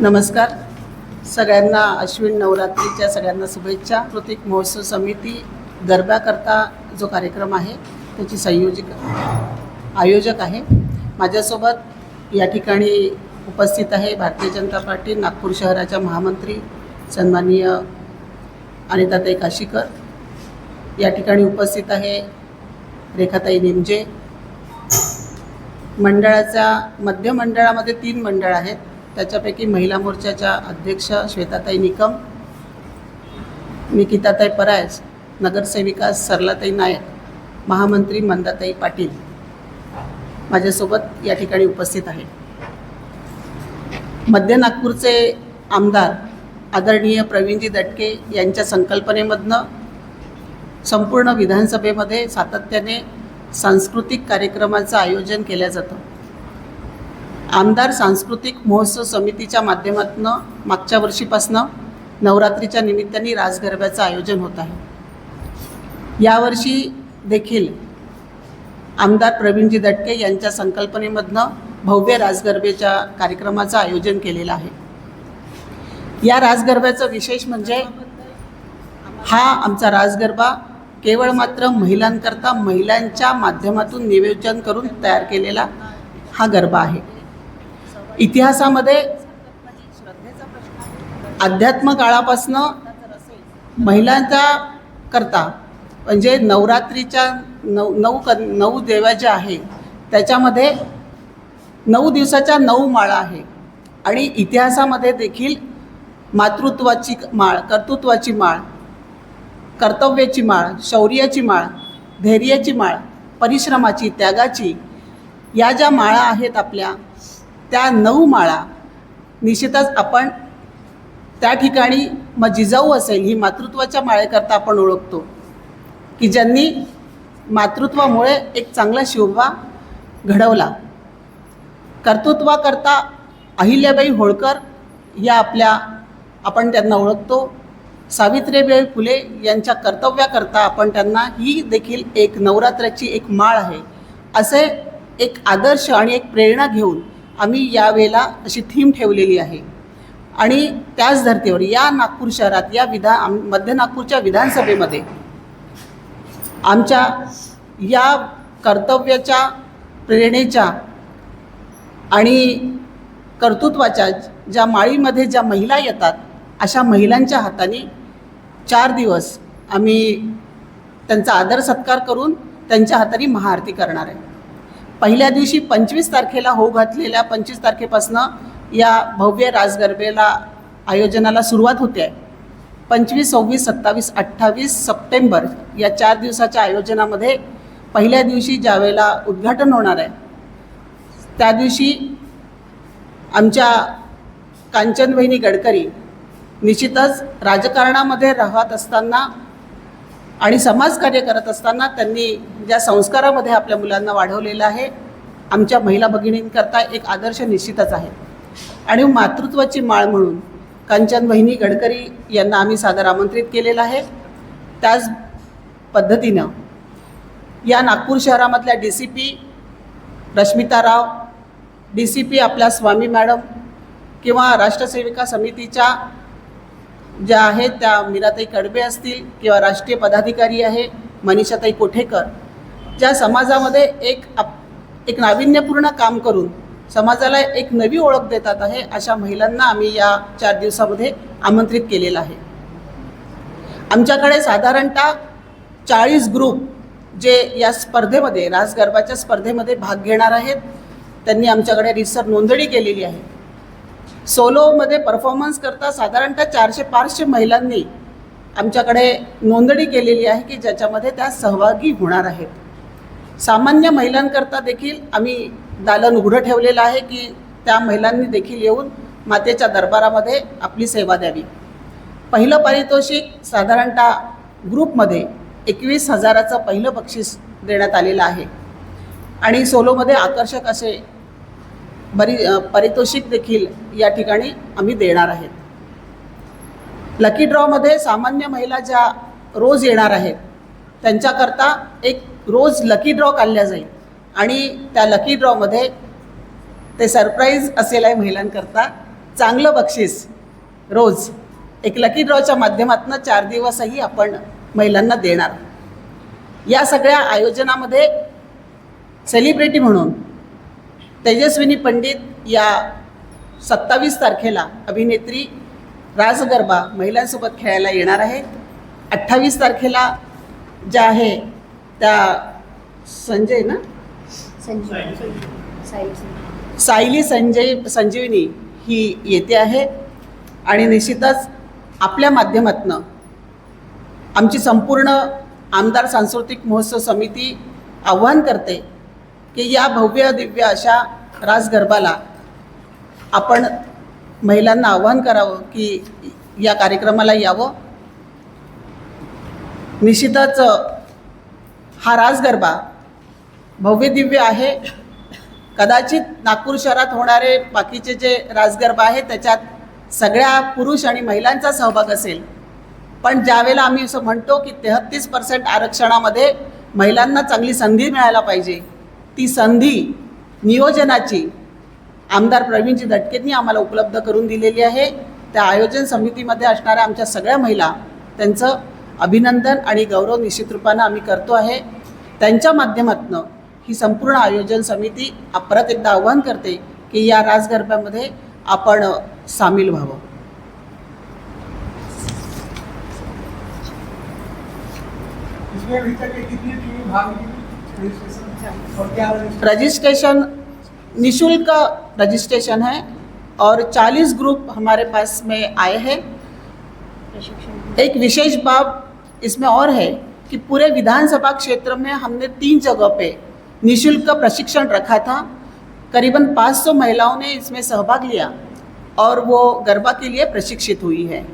नमस्कार. सगळ्यांना अश्विन नवरात्रीच्या सगळ्यांना शुभेच्छा. प्रतीक महोत्सव समिती गरब्याकरता जो कार्यक्रम आहे त्याची संयोजिक आयोजक आहे. माझ्यासोबत या ठिकाणी उपस्थित आहे भारतीय जनता पार्टी नागपूर शहराच्या महामंत्री सन्माननीय अनिताताई काशीकर. या ठिकाणी उपस्थित आहे रेखाताई निमजे. मंडळाच्या मध्य मंडळामध्ये तीन मंडळ आहेत. त्याच्यापैकी महिला मोर्चाच्या अध्यक्ष श्वेताताई निकम निकिताताई परायज नगरसेविका सरलाताई नायक महामंत्री मंदाताई पाटील माझ्यासोबत या ठिकाणी उपस्थित आहे. मध्य नागपूरचे आमदार आदरणीय प्रवीणजी दटके यांच्या संकल्पनेमधनं संपूर्ण विधानसभेमध्ये सातत्याने सांस्कृतिक कार्यक्रमाचं आयोजन केलं जातं. आमदार सांस्कृतिक महोत्सव समितीच्या माध्यमातून मागच्या वर्षीपासनं नवरात्रीच्या निमित्ताने राजगरब्याचं आयोजन होत आहे. यावर्षी देखील आमदार प्रवीणजी दटके यांच्या संकल्पनेमधनं भव्य राजगरबेच्या कार्यक्रमाचं आयोजन केलेलं आहे. या राजगरब्याचं विशेष म्हणजे हा आमचा राजगरबा केवळ मात्र महिलांकरता महिलांच्या माध्यमातून नियोजन करून तयार केलेला हा गरबा आहे. इतिहासामध्ये अध्यात्म काळापासनं महिलांचा करता म्हणजे नवरात्रीच्या नऊ नऊ क नऊ देव्या ज्या आहे त्याच्यामध्ये नऊ दिवसाच्या नऊ माळा आहे आणि इतिहासामध्ये देखील मातृत्वाची माळ कर्तृत्वाची माळ कर्तव्याची माळ शौर्याची माळ धैर्याची माळ परिश्रमाची त्यागाची या ज्या माळा आहेत आपल्या त्या नऊ माळा निश्चितच आपण त्या ठिकाणी मग जिजाऊ असेल ही मातृत्वाच्या माळेकरता आपण ओळखतो. की ज्यांनी मातृत्वामुळे एक चांगला शिवबा घडवला. कर्तृत्वाकरता अहिल्याबाई होळकर या आपल्या आपण त्यांना ओळखतो. सावित्रीबाई फुले यांच्या कर्तव्याकरता आपण त्यांना ही देखील एक नवरात्राची एक माळ आहे. असे एक आदर्श आणि एक प्रेरणा घेऊन आम्ही यावेळेला अशी थीम ठेवलेली आहे. आणि त्याच धर्तीवर या नागपूर शहरात या विधा मध्य नागपूरच्या विधानसभेमध्ये आमच्या या कर्तव्याच्या प्रेरणेच्या आणि कर्तृत्वाच्या ज्या माळीमध्ये ज्या महिला येतात अशा महिलांच्या हाताने चार दिवस आम्ही त्यांचा आदर सत्कार करून त्यांच्या हाताने महाआरती करणार आहे. पहिल्या दिवशी पंचवीस तारखेला होऊ घातलेल्या पंचवीस तारखेपासनं या भव्य राजगरबेला आयोजनाला सुरुवात होते. आहे पंचवीस सव्वीस सत्तावीस अठ्ठावीस सप्टेंबर या चार दिवसाच्या आयोजनामध्ये पहिल्या दिवशी ज्यावेळेला उद्घाटन होणार आहे त्या दिवशी आमच्या कांचनवहिनी गडकरी निश्चितच राजकारणामध्ये राहत असताना आणि समाजकार्य करत असताना त्यांनी ज्या संस्कारामध्ये आपल्या मुलांना वाढवलेलं आहे आमच्या महिला भगिनींकरता एक आदर्श निश्चितच आहे. आणि मातृत्वाची माळ म्हणून कांचन वहिनी गडकरी यांना आम्ही सादर आमंत्रित केलेलं आहे. त्याच पद्धतीनं या Nagpur शहरामधल्या D C P Rashmita Rao D C P आपल्या स्वामी मॅडम किंवा राष्ट्रसेविका समितीच्या ज्या आहेत त्या मीराताई कडबे असतील किंवा राष्ट्रीय पदाधिकारी आहे मनीषाताई कोठेकर ज्या समाजामध्ये एक आप एक नाविन्यपूर्ण काम करून समाजाला एक नवी ओळख देतात आहे अशा महिलांना आम्ही या चार दिवसामध्ये आमंत्रित केलेलं आहे. आमच्याकडे साधारणतः चाळीस ग्रुप जे या स्पर्धेमध्ये रास गरबाच्या स्पर्धेमध्ये भाग घेणार आहेत त्यांनी आमच्याकडे रिसर नोंदणी केलेली आहे. सोलोमध्ये परफॉर्मन्स करता साधारणतः चारशे पाचशे महिलांनी आमच्याकडे नोंदणी केलेली आहे की ज्याच्यामध्ये त्या सहभागी होणार आहेत. सामान्य महिलांकरता देखील आम्ही दालन उघडं ठेवलेलं आहे की त्या महिलांनी देखील येऊन मातेच्या दरबारामध्ये आपली सेवा द्यावी. पहिलं पारितोषिक साधारणतः ग्रुपमध्ये एकवीस हजाराचं पहिलं बक्षीस देण्यात आलेलं आहे. आणि सोलोमध्ये आकर्षक असे बरी पारितोषिक देखील या ठिकाणी आम्ही देणार आहेत. लकी ड्रॉमध्ये सामान्य महिला ज्या रोज येणार आहेत त्यांच्याकरता एक रोज लकी ड्रॉ काढल्या जाईल. आणि त्या लकी ड्रॉमध्ये ते सरप्राईज असेल आहे महिलांकरता चांगलं बक्षीस रोज एक लकी ड्रॉच्या माध्यमातून चार दिवसही आपण महिलांना देणार. या सगळ्या आयोजनामध्ये सेलिब्रिटी म्हणून तेजस्विनी पंडित या सत्तावीस तारखेला अभिनेत्री राजगरबा महिलांसोबत खेळायला येणार आहे. अठ्ठावीस तारखेला ज्या आहे त्या संजय ना? सायली संजय संजीवनी ही येते आहे. आणि निश्चितच आपल्या माध्यमातनं आमची संपूर्ण आमदार सांस्कृतिक महोत्सव समिती आव्हान करते की या भव्य दिव्य अशा रास गरबाला आपण महिलांना आवाहन करावं की या कार्यक्रमाला यावं. निश्चितच हा रास गरबा भव्य दिव्य आहे. कदाचित नागपूर शहरात होणारे बाकीचे जे राजगरबा आहे त्याच्यात सगळ्या पुरुष आणि महिलांचा सहभाग असेल. पण ज्यावेळेला आम्ही असं म्हणतो की तेहत्तीस पर्सेंट आरक्षणामध्ये महिलांना चांगली संधी मिळायला पाहिजे ती संधी नियोजनाची आमदार प्रवीणजी दटकेंनी आम्हाला उपलब्ध करून दिलेली आहे. त्या आयोजन समितीमध्ये असणाऱ्या आमच्या सगळ्या महिला त्यांचं अभिनंदन आणि गौरव निश्चित रूपानं आम्ही करतो आहे. त्यांच्या माध्यमातून ही संपूर्ण आयोजन समिती परत एकदा आव्हान करते की या राजगरब्यामध्ये आपण सामील व्हावं. भाग रजिस्ट्रेशन निशुल्क रजिस्ट्रेशन है और 40 ग्रुप हमारे पास में आए हैं। एक विशेष बात इसमें और है कि पूरे विधानसभा क्षेत्र में हमने तीन जगह पे निशुल्क प्रशिक्षण रखा था। करीबन 500 महिलाओं ने इसमें सहभाग लिया और वो गरबा के लिए प्रशिक्षित हुई है।